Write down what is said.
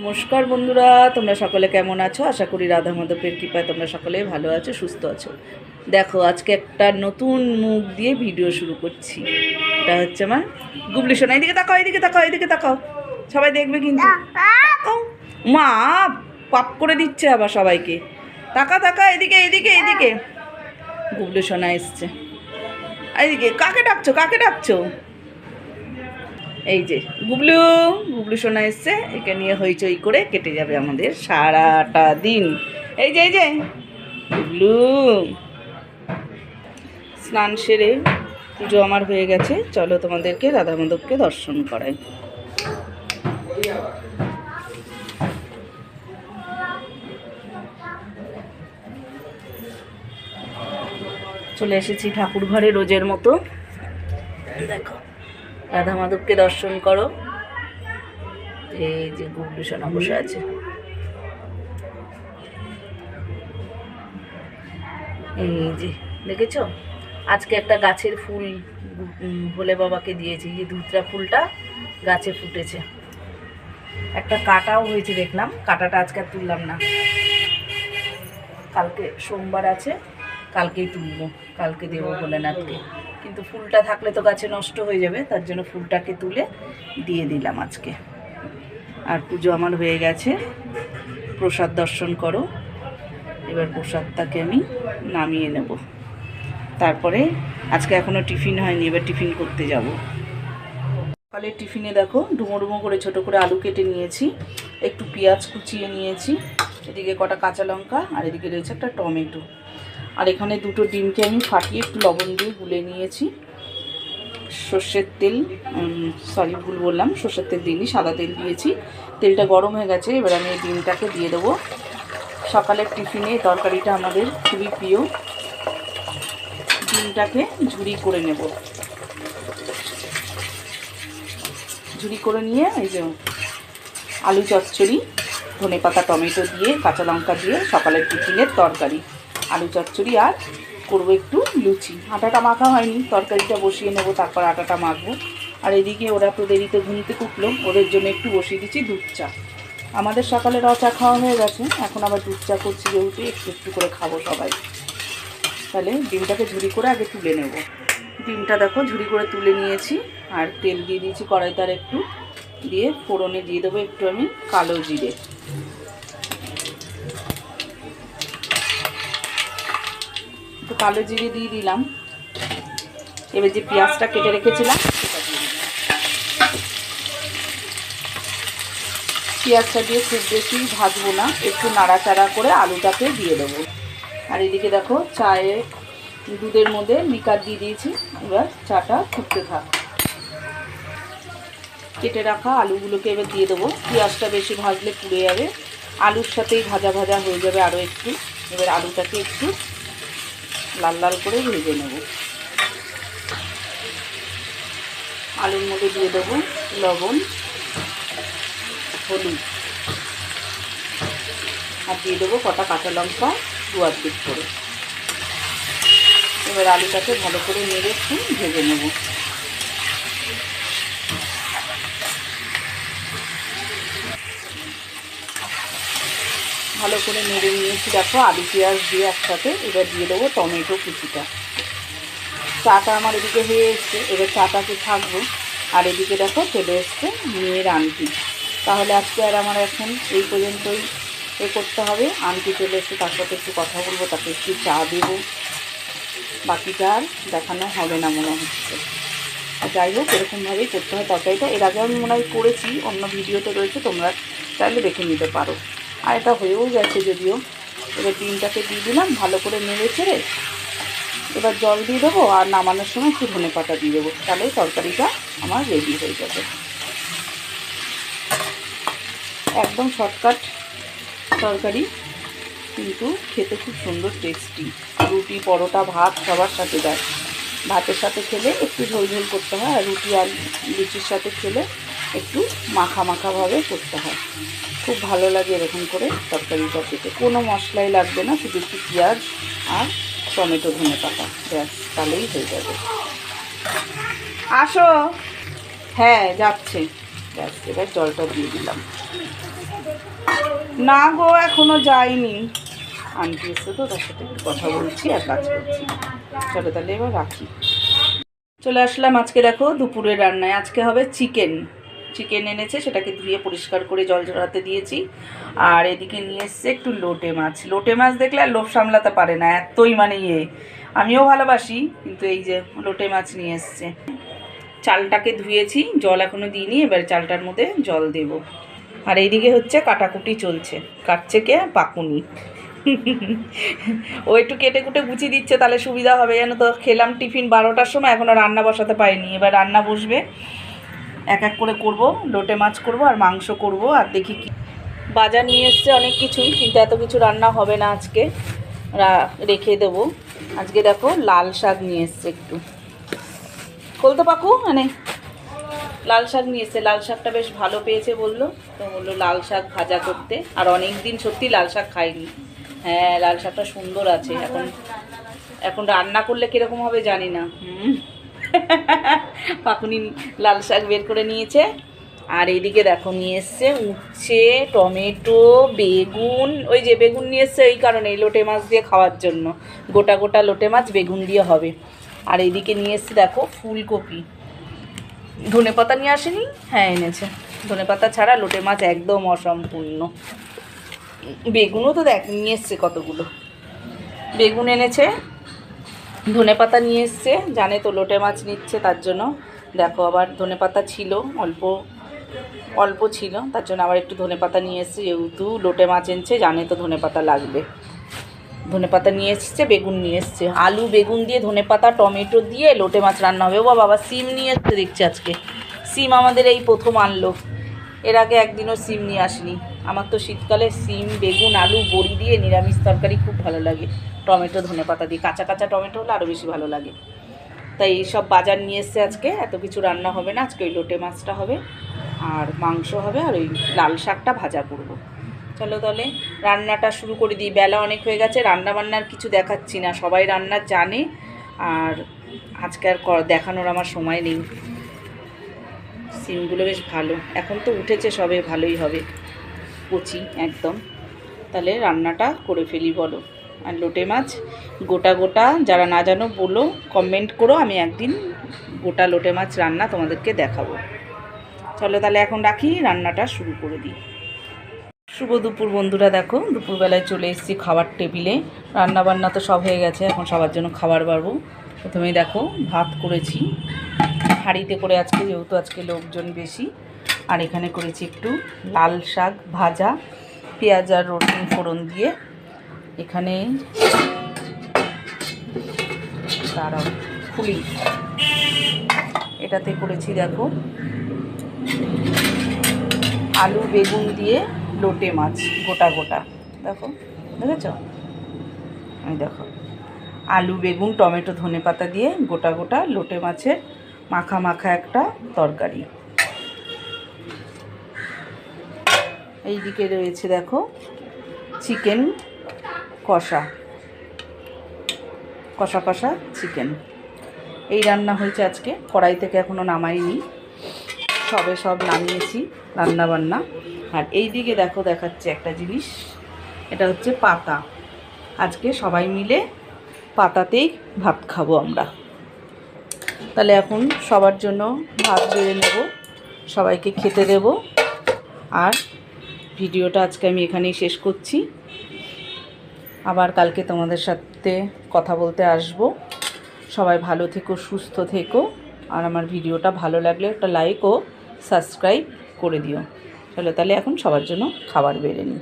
নমস্কার বন্ধুরা, তোমরা সকলে কেমন আছো? আশা করি রাধা মাধবের কৃপায় তোমরা সকলে ভালো আছো, সুস্থ আছো। দেখো, আজকে একটা নতুন মুখ দিয়ে ভিডিও শুরু করছি। এটা হচ্ছে আমার গুবলি সোনা। এদিকে তাকাও এদিকে তাকাও এদিকে তাকাও। সবাই দেখবে কিন্তু। মা, পাপ করে দিচ্ছে আবার সবাইকে। তাকা তাকা, এদিকে এদিকে এদিকে। গুবলি সোনা এসছে। এদিকে, কাকে ডাকছো? কাকে ডাকছো? এই যে, গুবলু গুবলু সোনা এসছে, একে নিয়ে হইচই করে কেটে যাবে আমাদের সারাটা দিন। এই যে এই যে, গুবলু। স্নান সেরে পুজো আমার হয়ে গেছে, চলো তোমাদেরকে রাধা মাধবকে দর্শন করাই। চলে এসেছি ঠাকুর ঘরে রোজের মতো। দেখো। রাধা মাধবকে দর্শন করো। এই যে গুবলু সোনা বসে আছে। এই যে, দেখেছ? আজকে একটা গাছের ফুল ভোলে বাবাকে দিয়েছি। যে ধুতরা ফুলটা গাছে ফুটেছে। একটা কাটাও হয়েছে দেখলাম। কাটাটা আজকে আর তুললাম না। কালকে সোমবার আছে। কালকেই তুলবো, কালকে দেবো ভোলেনাথকে। কিন্তু ফুলটা থাকলে তো গাছে নষ্ট হয়ে যাবে, তার জন্য ফুলটাকে তুলে দিয়ে দিলাম আজকে। আর পুজো আমার হয়ে গেছে, প্রসাদ দর্শন করো। এবার প্রসাদটাকে আমি নামিয়ে নেব। তারপরে আজকে এখনও টিফিন হয়নি, এবার টিফিন করতে যাব। সকালে টিফিনে দেখো, ডুমো ডুমো করে ছোট করে আলু কেটে নিয়েছি, একটু পেঁয়াজ কুচিয়ে নিয়েছি, এদিকে কটা কাঁচা লঙ্কা, আর এদিকে রয়েছে একটা টমেটো। আর এখানে দুটো ডিমকে আমি ফাটিয়ে একটু লবণ দিয়ে গুলে নিয়েছি। সর্ষের তেল সরি ভুল বললাম, সর্ষের তেল দিইনি, সাদা তেল দিয়েছি। তেলটা গরম হয়ে গেছে, এবার আমি এই ডিমটাকে দিয়ে দেবো। সকালের টিফিনে তরকারিটা আমাদের খুবই প্রিয়। ডিমটাকে ঝুরি করে নেব। ঝুরি করে নিয়ে এই যে আলু চচ্চড়ি ধনে পাতা টমেটো দিয়ে, কাঁচা লঙ্কা দিয়ে সকালের টিফিনের তরকারি। আলু চচ্চড়ি আর করব একটু লুচি। আটাটা মাখা হয়নি, তরকারিটা বসিয়ে নেব, তারপর আটাটা মাখবো। আর এদিকে ওরা তো দেরিতে ঘুমতে কুটলো ওদের জন্য একটু বসিয়ে দিচ্ছি দুধ চা। আমাদের সকালে র চা খাওয়া হয়ে গেছে, এখন আবার দুধ চা করছি যেহেতু, একটু একটু করে খাব সবাই। তাহলে ডিমটাকে ঝুড়ি করে আগে তুলে নেব। ডিমটা দেখো, ঝুড়ি করে তুলে নিয়েছি, আর তেল দিয়ে দিয়েছি কড়াইতার একটু। দিয়ে ফোড়নে দিয়ে দেবো একটু আমি কালো জিরে। কালো জিরে দিয়ে দিলাম। এবার যে পেঁয়াজটা কেটে রেখেছিলাম সেটা পেঁয়াজটা দিয়ে খুব বেশি ভাজবো না, একটু নাড়াচাড়া করে আলুটাকে দিয়ে দেবো। আর এদিকে দেখো, চায়ে দুধের মধ্যে লিকার দিয়ে দিয়েছি, এবার চাটা ফুটতে থাক। কেটে রাখা আলুগুলোকে এবার দিয়ে দেবো। পেঁয়াজটা বেশি ভাজলে পুড়ে যাবে। আলুর সাথেই ভাজা ভাজা হয়ে যাবে আরও একটু। এবার আলুটাকে একটু লাল লাল করে ভেজে নেব। আলুর মধ্যে দিয়ে দেবো লবণ, হলুদ, আর দিয়ে দেবো কটা কাঁচা লঙ্কা দু দিক করে এবার আলুটাকে ভালো করে নেড়ে একটু ভেজে নেব। ভালো করে নেড়ে নিয়েছি। দেখো, আলু, পেঁয়াজ দিয়ে একসাথে এবার দিয়ে দেবো টমেটো কুচিটা। চাটা আমার এদিকে হয়ে এসছে। এবার চাটাকে থাকব। আর এদিকে দেখো, চলে এসছে মেয়ের আংটি তাহলে আজকে আর আমার এখন এই পর্যন্তই এ করতে হবে। আংটি চলে এসছে, তার সাথে একটু কথা বলব, তাকে একটু চা দেবো। বাকিটা আর দেখানো হবে না মনে হচ্ছে। যাই হোক, এরকমভাবেই করতে হয় তরকারিটা। এর আগে আমি মনে হয় করেছি, অন্য ভিডিওতে রয়েছে, তোমরা চাইলে দেখে নিতে পারো। আর এটা হয়েও গেছে যদিও। এবার ডিমটাকে দিয়ে দিলাম, ভালো করে নেড়ে ছেড়ে এবার জল দিয়ে দেবো আর নামানোর সময় একটু ধনে পাতা দিয়ে দেবো। তাহলে তরকারিটা আমার রেডি হয়ে যাবে। একদম শর্টকাট তরকারি, কিন্তু খেতে খুব সুন্দর টেস্টি রুটি, পরোটা, ভাত সবার সাথে দেয় ভাতের সাথে খেলে একটু ঝোল ঝোল করতে হয়, আর রুটি আর লুচির সাথে খেলে একটু মাখা মাখাভাবে করতে হয়। খুব ভালো লাগে এরকম করে তরকারিটা খেতে। কোনো মশলাই লাগবে না, শুধু একটু পেঁয়াজ আর টমেটো ধনে পাতা। ব্যাস, তাহলেই হয়ে যাবে। আসো। হ্যাঁ যাচ্ছে। ব্যাস, এবার জলটা দিয়ে দিলাম। না গো, এখনও যাইনি। আন্টি এসে তো, তার সাথে একটু কথা বলছি আর কাজ করছি। চলো তাহলে এবার রাখি। চলে আসলাম আজকে দেখো দুপুরের রান্নায়। আজকে হবে চিকেন। চিকেন এনেছে, সেটাকে ধুয়ে পরিষ্কার করে জল ঝরাতে দিয়েছি। আর এদিকে নিয়ে এসছে একটু লোটে মাছ। লোটে মাছ দেখলে আর লোভ সামলাতে পারে না, এতই মানে ইয়ে। আমিও ভালোবাসি, কিন্তু এই যে লোটে মাছ নিয়ে এসছে। চালটাকে ধুয়েছি, জল এখনও দিইনি, এবার চালটার মধ্যে জল দেব। আর এইদিকে হচ্ছে কাটাকুটি চলছে, কাটছে কে? পাকুনি ও একটু কেটে কুটে গুছিয়ে দিচ্ছে, তাহলে সুবিধা হবে। জানো তো, খেলাম টিফিন বারোটার সময় এখনও রান্না বসাতে পারিনি। এবার রান্না বসবে। এক এক করে করব, লোটে মাছ করব আর মাংস করব আর দেখি কি। বাজার নিয়ে এসছে অনেক কিছুই, কিন্তু এত কিছু রান্না হবে না আজকে। রেখে দেবো। আজকে দেখো লাল শাক নিয়ে এসছে একটু। বলতো পাকু মানে লাল শাক নিয়ে এসছে। লাল শাকটা বেশ ভালো পেয়েছে বলল। তো বলল লাল শাক ভাজা করতে। আর অনেক দিন সত্যি লাল শাক খাইনি। হ্যাঁ লাল শাকটা সুন্দর আছে। এখন এখন রান্না করলে কীরকম হবে জানি না। হুম। পাকুনি লাল শাক বের করে নিয়েছে। আর এইদিকে দেখো নিয়ে এসছে উচ্ছে, টমেটো, বেগুন, ওই যে বেগুন নিয়ে এসছে এই কারণে লোটে মাছ দিয়ে খাওয়ার জন্য। গোটা গোটা লোটে মাছ বেগুন দিয়ে হবে। আর এইদিকে নিয়ে এসছে দেখো ফুলকপি। ধনে পাতা নিয়ে আসেনি? হ্যাঁ এনেছে। ধনে পাতা ছাড়া লোটে মাছ একদম অসম্পূর্ণ। বেগুনও তো দেখ, নিয়ে এসছে কতগুলো। বেগুন এনেছে। ধনে পাতা নিয়ে এসছে, জানে তো লোটে মাছ নিচ্ছে, তার জন্য। দেখো আবার ধনে পাতা ছিল, অল্প অল্প ছিল, তার জন্য আবার একটু ধনে পাতা নিয়ে এসছে, যেহেতু লোটে মাছ এনেছে, জানে তো ধনে পাতা লাগবে। ধনে পাতা নিয়ে এসছে, বেগুন নিয়ে এসছে। আলু, বেগুন দিয়ে ধনে পাতা টমেটো দিয়ে লোটে মাছ রান্না হবে। ও বাবা, সিম নিয়ে এসছে, দেখছি আজকে। সিম আমাদের এই প্রথম আনলো। এর আগে একদিনও সিম নিয়ে আসেনি। আমার তো শীতকালে সিম, বেগুন, আলু, বড়ি দিয়ে নিরামিষ তরকারি খুব ভালো লাগে। টমেটো, ধনে পাতা দিয়ে। কাঁচা কাঁচা টমেটো হলে আরও বেশি ভালো লাগে। তাই সব বাজার নিয়ে এসছে আজকে। এত কিছু রান্না হবে না। আজকে ওই লোটে মাছটা হবে, আর মাংস হবে, আর ওই লাল শাকটা ভাজা করব। চলো তাহলে রান্নাটা শুরু করে দিই। বেলা অনেক হয়ে গেছে রান্না বান্নার কিছু দেখাচ্ছি না। সবাই রান্না জানে, আর আজকে আর দেখানোর আমার সময় নেই। সিমগুলো বেশ ভালো। এখন তো উঠেছে, সবে ভালোই হবে। কচি, একদম। তাহলে রান্নাটা করে ফেলি, বলো। আর লোটে মাছ, গোটা গোটা, যারা না জানো বলো কমেন্ট করো, আমি একদিন গোটা লোটে মাছ রান্না তোমাদেরকে দেখাবো। চলো তাহলে এখন রাখি, রান্নাটা শুরু করে দিই। শুভ দুপুর বন্ধুরা, দেখো, দুপুরবেলায় চলে এসেছি খাবার টেবিলে। রান্না বান্না তো সব হয়ে গেছে, এখন সবার জন্য খাবার বাড়বো। প্রথমেই দেখো, ভাত করেছি। হাঁড়িতে করে আজকে, যেহেতু আজকে লোকজন বেশি, আর এখানে করেছি একটু লাল শাক ভাজা, পেঁয়াজ আর রসুন ফোড়ন দিয়ে। এখানে দাঁড়াও ফুলি এটাতে করেছি দেখো, আলু, বেগুন দিয়ে লোটে মাছ, গোটা গোটা। দেখো, দেখেছ? এই দেখো, আলু, বেগুন, টমেটো ধনে পাতা দিয়ে গোটা গোটা লোটে মাছের মাখা মাখা একটা তরকারি। এইদিকে রয়েছে দেখো, চিকেন কষা। কষা কষা চিকেন। এই রান্না হয়েছে আজকে, কড়াই থেকে এখনও নামাইনি। সবে সব নামিয়েছি রান্না বান্না আর এই দিকে দেখো দেখাচ্ছে একটা জিনিস, এটা হচ্ছে পাতা। আজকে সবাই মিলে পাতাতেই ভাত খাব আমরা। তাহলে এখন সবার জন্য ভাত বেড়ে নেব, সবাইকে খেতে দেব। আর ভিডিওটা আজকে আমি এখানেই শেষ করছি। আবার কালকে তোমাদের সাথে কথা বলতে আসব। সবাই ভালো থেকো, সুস্থ থেকো। আর আমার ভিডিওটা ভালো লাগলে একটা লাইক ও সাবস্ক্রাইব করে দিও। চলো তাহলে এখন সবার জন্য খাবার বেড়ে নিই।